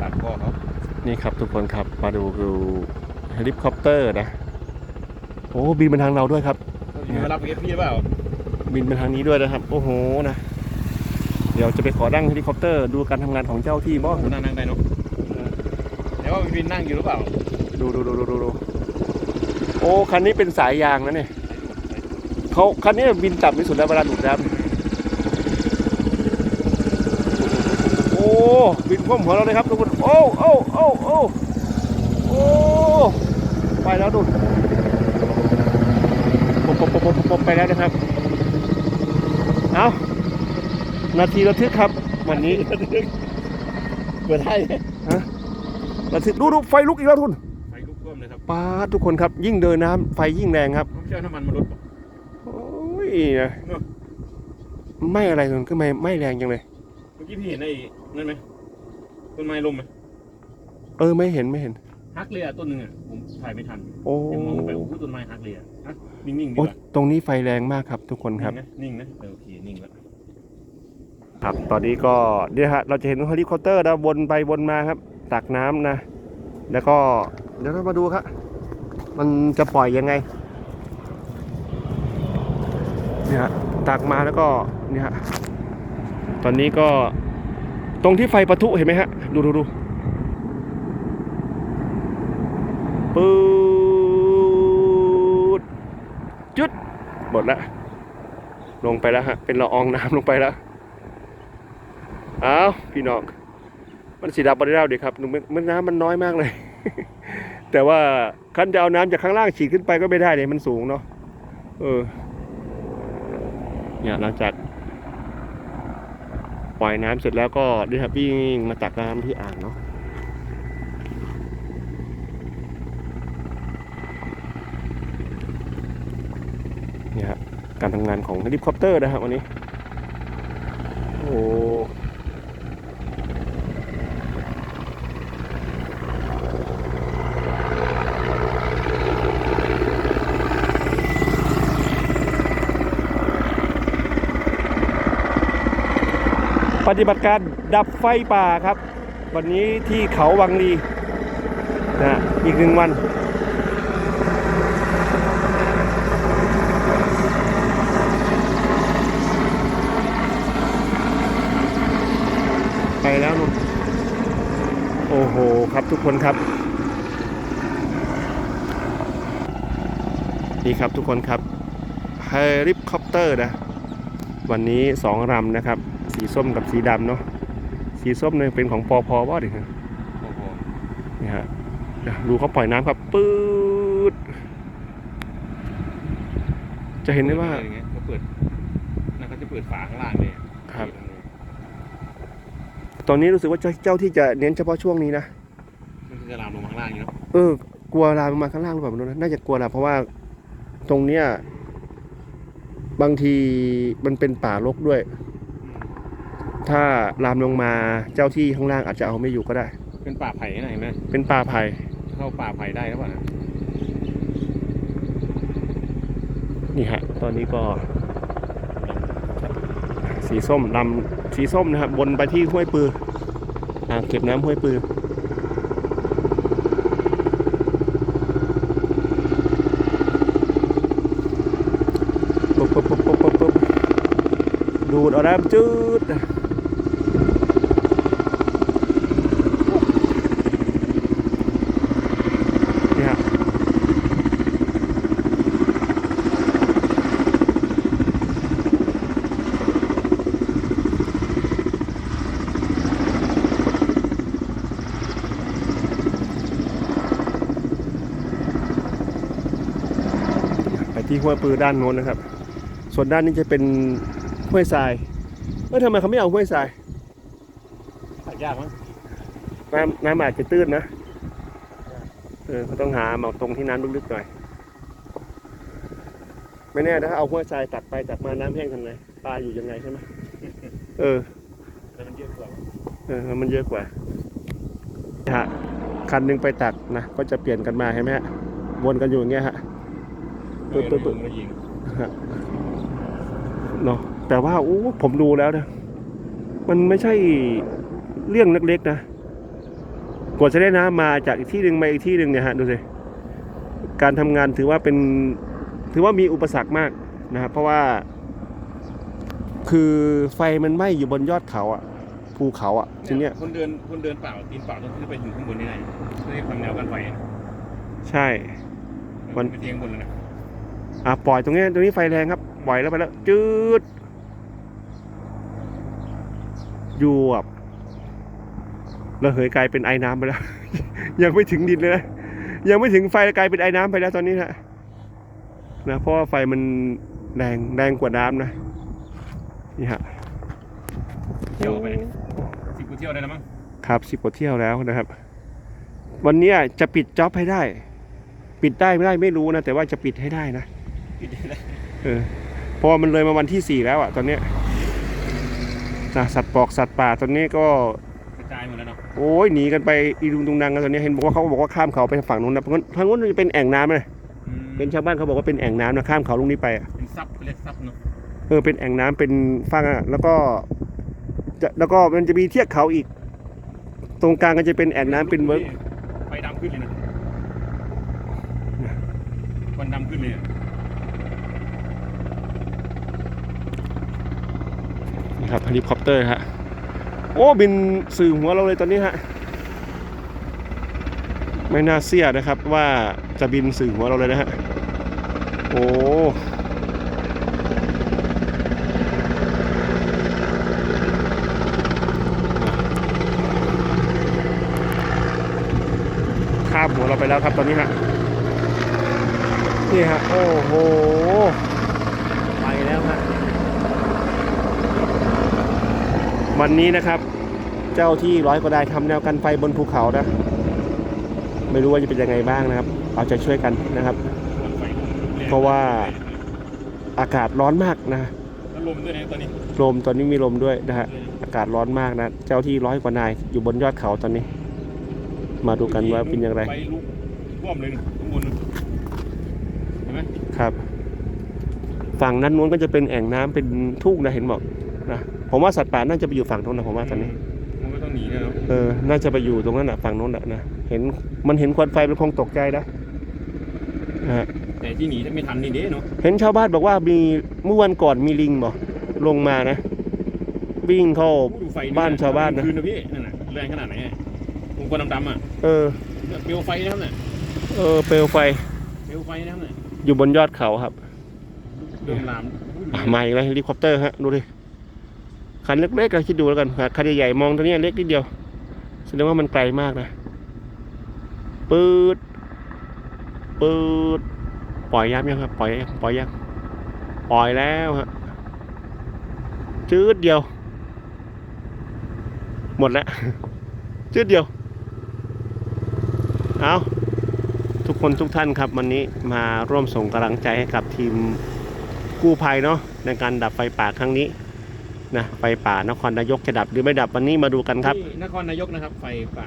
ตัดคอเขานี่ครับทุกคนครับมาดูดูเฮลิคอปเตอร์นะโอ้บินมาทางเราด้วยครับเขาจะมารับเอฟพี่หรือเปล่าบินมาทางนี้ด้วยนะครับ โอ้โหนะ เดี๋ยวจะไปขอนั่งเฮลิคอปเตอร์ดูการทำงานของเจ้าที่บ้างผมนั่งนั่งได้เนอะเดี๋ยวว่าวินนั่งอยู่หรือเปล่า ดูดูดูดูดูดูโอ้คันนี้เป็นสายยางนะเนี่ยเขาคันนี้บินต่ำที่สุดแล้วเวลาดูดน้ำโอ้บินคว่ำหัวเราเลยครับทุกคน โอ้โอ้โอ้โอ้โอ้ไปแล้วดูปบปบปบปบปบไปแล้วนะครับ เอานาทีระทึกครับ วันนี้เปิดให้ระทึกดูดูไฟลุกอีกแล้วทุนไฟลุกท่วมเลยครับป้าดทุกคนครับ ยิ่งเดินน้ำไฟยิ่งแรงครับผมเชื่อน้ำมันมาลดบอกโอ้ยนะไม่อะไรเลยก็ไม่ไม่แรงจังเลยเมื่อกี้พี่เห็นไอ้นั่นไหมต้นไม้ล้มไหม เออไม่เห็นไม่เห็น ฮักเลยอะต้นหนึ่งอะผมถ่ายไม่ทันโอ้ยังมองไปโอ้โหต้นไม้ฮักเลยอะอะนิ่งๆดีโอ้กว่าตรงนี้ไฟแรงมากครับทุกคนครับ นิ่งนะนิ่งนะเออโอเคนิ่งแล้ว ครับตอนนี้ก็เนี่ยฮะเราจะเห็นเฮลิคอปเตอร์นะวนไปวนมาครับตักน้ำนะ แล้วก็เดี๋ยวเรามาดูครับมันจะปล่อยยังไงเนี่ยฮะตักมาแล้วก็เนี่ยฮะตอนนี้ก็ตรงที่ไฟปะทุเห็นไหมฮะดูดูดู ปืดจุดหมดละลงไปแล้วฮะ เป็นละอองน้ำลงไปแล้วอ้าวพี่น้อง มันสีดำบริเราเดีครับมันน้ำมันน้อยมากเลย แต่ว่าคันจะเอาน้ำจากข้างล่างฉีดขึ้นไปก็ไม่ได้เลยมันสูงเนาะเออเนี่ยหลังจากปล่อยน้ำเสร็จแล้วก็ดิครับวิ่งมาตักน้ำที่อ่างเนาะ นี่ฮะการทำงานของเฮลิคอปเตอร์นะครับวันนี้โอ้ปฏิบัติการดับไฟป่าครับ วันนี้ที่เขาวังลีนะอีกหนึ่งวัน ไปแล้วนุ่นโอ้โห ครับทุกคนครับ นี่ครับทุกคนครับเฮลิคอปเตอร์นะ วันนี้สองลำนะครับ สีส้มกับสีดำเนาะสีส้มเนี่ยเป็นของปอพอว่าดิครับโอ้โหนี่ฮะเดี๋ยวดูเขาปล่อยน้ำครับปื๊ดจะเห็นได้ว่าอย่างเงี้ยเขาเปิดนั่นเขาจะเปิดฝาข้างล่างเลยครับ ตอนนี้รู้สึกว่าเจ้าเจ้าที่จะเน้นเฉพาะช่วงนี้นะมันจะลามลงมาข้างล่างอยู่เนาะเออกลัวลามลงมาข้างล่างหรือเปล่าไม่รู้นะน่าจะกลัวลามเพราะว่าตรงเนี้ยบางทีมันเป็นป่ารกด้วย ถ้าลามลงมาเจ้าที่ข้างล่างอาจจะเอาไม่อยู่ก็ได้ เป็นป่าไผ่ไหนไหมเป็นป่าไผ่เข้าป่าไผ่ได้หรือเปล่านะนี่ฮะ ตอนนี้ก็ สีส้มลำสีส้มนะครับบนไปที่ห้วยปืออ่างเก็บน้ำห้วยปือปุ๊บปุ๊บปุ๊บปุ๊บปุ๊บดูดเอาน้ำจืด ที่ห้วยปือด้านโน้นนะครับ ส่วนด้านนี้จะเป็นห้วยทรายเออทำไมเขาไม่เอาห้วยทรายตัดยากมั้งน้ำน้ำอาจจะตื้นนะเออเขาต้องหามาตรงที่น้ำลึกๆหน่อย ไม่แน่ถ้าเอาห้วยทรายตัดไปตัดมาน้ำแห้งทำไงปลาอยู่ยังไงใช่ไหมเออแต่มันเยอะกว่าเออมันเยอะกว่าฮะคันหนึงไปตักนะก็จะเปลี่ยนกันมาใช่ไหมฮะวนกันอยู่อย่างเงี้ยฮะ ปึ๊บปึ๊บปึ๊บมายิงเนาะแต่ว่าโอ้ผมดูแล้วนะมันไม่ใช่เรื่องเล็กๆนะกว่าจะได้น้ำมาจากอีกที่หนึ่งมาอีกที่หนึ่งเนี่ยฮะดูสิการทำงานถือว่าเป็นถือว่ามีอุปสรรคมากนะครับเพราะว่า คือไฟมันไหม้อยู่บนยอดเขาอะภูเขาอะทีเนี้ยคนเดินคนเดินเปล่าตีนเปล่าต้องขึ้นไปถึงข้างบนนี่ไงเพื่อให้ทำแนวกันไฟใช่ มันไปเทียงบนแล้วนะ อะปล่อยตรงนี้ตรงนี้ไฟแรงครับปล่อยแล้วไปแล้วจืดอยู่แบบระเหยกลายเป็นไอ้น้ำไปแล้ว ยังไม่ถึงดินเลยนะยังไม่ถึงไฟกลายเป็นไอ้น้ำไปแล้วตอนนี้นะนะเพราะว่าไฟมันแรงแรงกว่าน้ำนะนี่ฮะเที่ยวไปเนี่ยสิบกูเที่ยวได้แล้วมั้งครับสิบกว่าเที่ยวแล้วนะครับ วันเนี้ยจะปิดจ็อบให้ได้ ปิดได้ไม่ได้ไม่รู้นะแต่ว่าจะปิดให้ได้นะปิดได้แล้ว เออเพราะว่ามันเลยมาวันที่สี่แล้วอะตอนเนี้ยนะสัตว์ปอกสัตว์ป่าตอนนี้ก็กระจายหมดแล้วเนาะโอ้ยหนีกันไปอีดุงตุงนังกันตอนนี้เห็นบอกว่าเขาบอกว่าข้ามเขาไปฝั่งนู้นนะเพราะงั้นทางนู้นจะเป็นแอ่งน้ำเลยอืมเป็นชาวบ้านเขาบอกว่าเป็นแอ่งน้ำนะข้ามเขาลุงนี้ไปอะเป็นซับเขาเรียกซับเนาะเออเป็นแอ่งน้ำเป็นฟากอะแล้วก็จะแล้วก็มันจะมีเทือกเขาอีก ตรงกลางก็จะเป็นแอ่งน้ำเป็นเวิร์กไฟดำขึ้นเลยนะควันดำขึ้นเลยอะ ครับเฮลิคอปเตอร์ฮะโอ้บินสื่อหัวเราเลยตอนนี้ฮะไม่น่าเสียนะครับว่าจะบินสื่อหัวเราเลยนะฮะโอ้ข้ามหัวเราไปแล้วครับตอนนี้ฮะนี่ฮะโอ้โหไปแล้วฮะ วันนี้นะครับ เจ้าที่ร้อยกว่าไดทำแนวกันไฟบนภูเขานะ ไม่รู้ว่าจะเป็นยังไงบ้างนะครับ เอาใจช่วยกันนะครับควันไฟแงเพราะว่าอากาศร้อนมากนะแล้วลมด้วยนะตอนนี้ลมตอนนี้มีลมด้วยนะฮะอากาศร้อนมากนะ เจ้าที่ร้อยกว่านายอยู่บนยอดเขาตอนนี้ มาดูกันว่าเป็นอย่างไรไฟลุกท่วมเลยนะข้างบนนะเห็นไหมครับ ฝั่งนั้นนู้นก็จะเป็นแอ่งน้ำเป็นทุ่งนะเห็นบอกนะ ผมว่าสัตว์ป่าน่าจะไปอยู่ฝั่งนู้นนะผมว่าตอนนี้ มันก็ต้องหนีนะเนาะเออ น่าจะไปอยู่ตรงนั้นน่ะฝั่งนู้นน่ะนะ เห็น มันเห็นควันไฟมันคงตกใจนะนะฮะแต่ที่หนีถ้าไม่ทันนี่เด้เนาะเห็นชาวบ้านบอกว่ามีเมื่อวันก่อนมีลิงบอกลงมานะ วิ่งเข้า ดูไฟบ้านชาวบ้านนะ คืนนะพี่นั่นน่ะแรงขนาดไหนอะวงกลมดำๆอะเออ เปลวไฟนะครับเนี่ยเออ เปลวไฟเปลวไฟนะครับเนี่ยอยู่บนยอดเขาครับ เดินลามอะมาอีกแล้วเฮลิคอปเตอร์ฮะ ดูดิ คันเล็กๆก็คิดดูแล้วกันคันใหญ่ๆมองตัวนี้เล็กนิดเดียวแสดงว่ามันไกลมากนะปืดปืดปล่อยยับยังครับปล่อยยังปล่อยยังปล่อยแล้วฮะจืดเดียว หมดแล้วจืดเดียวเอาทุกคนทุกท่านครับ วันนี้มาร่วมส่งกำลังใจให้กับทีมกู้ภัยเนาะในการดับไฟป่าครั้งนี้ นะไฟป่านครนายกจะดับหรือไม่ดับวันนี้มาดูกันครับ ที่นครนายกนะครับไฟป่า